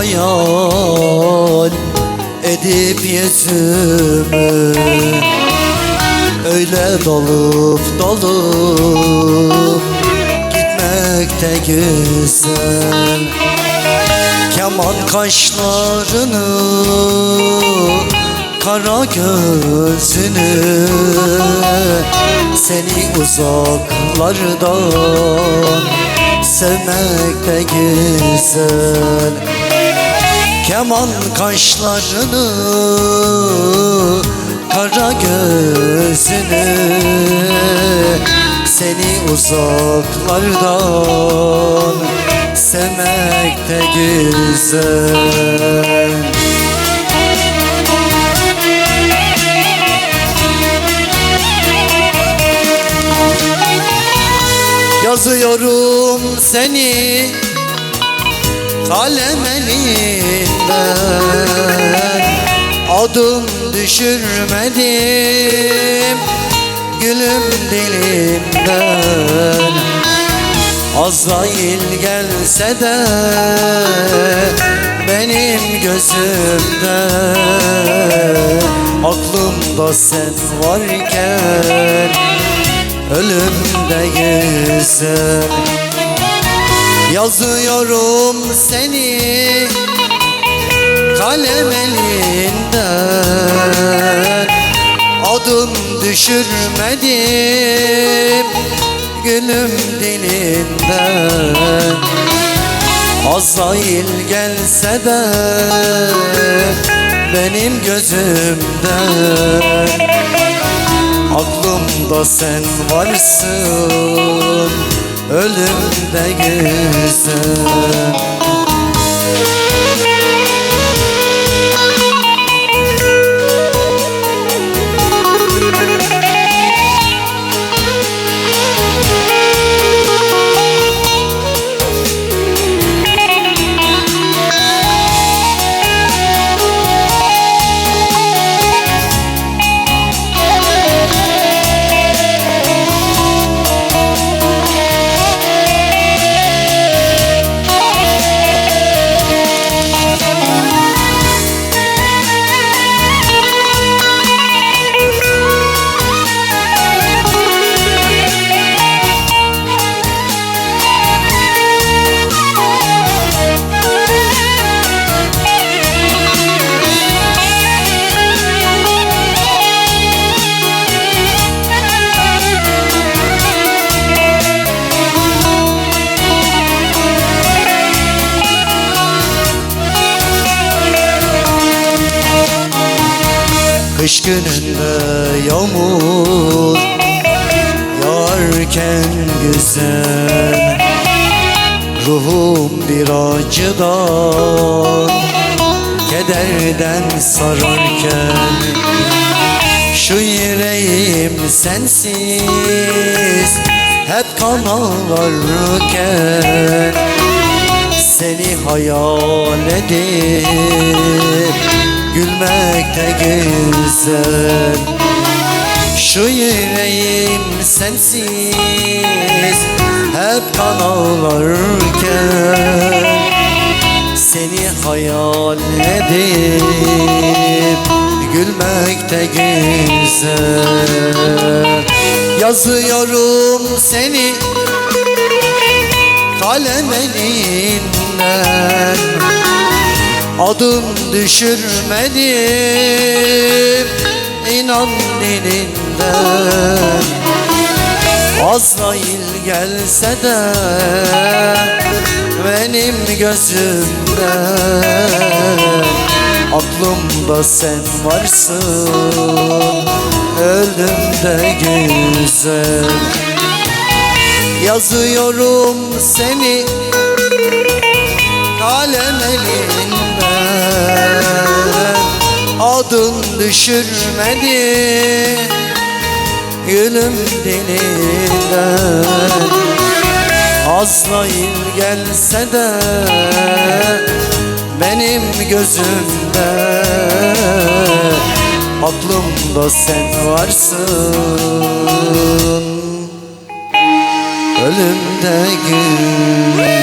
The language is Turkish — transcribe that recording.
hayal edip yüzümü Öyle dalıp dalıp gitmek de güzel. Keman kaşlarını Kara gözünü Seni uzaklardan Sevmek de güzel Keman kaşlarını Kara gözünü. Seni uzaklardan Sevmek de güzel. Yazıyorum seni kalem elinden Adım düşürmedim gülüm dilimden Azrail gelse de benim gözümde Aklımda sen varken ölüm de güzel Yazıyorum seni kalem elinden. Adım düşürmedim gülüm dilinden. Azrail gelse de benim gözümden. Aklımda sen varsın Ölüm de güzel Gününde yağmur yağarken güzel. Ruhum bir acıdan kederden sararken. Şu yüreğim sensiz hep kan ağlarken Seni hayal edip gülmek de güzel. Şu yüreğim sensiz. Hep kan ağlarken Seni hayal edip gülmek de güzel. Yazıyorum seni kalem elinden Adım düşürmedim inan dilinden Azrail gelse de benim gözümde Aklımda sen varsın öldüm de güzel. Yazıyorum seni kalem elinden Adın düşürmedi gülüm dilinden. Azrail gelse de benim gözümde. Aklımda sen varsın. Ölüm de güzel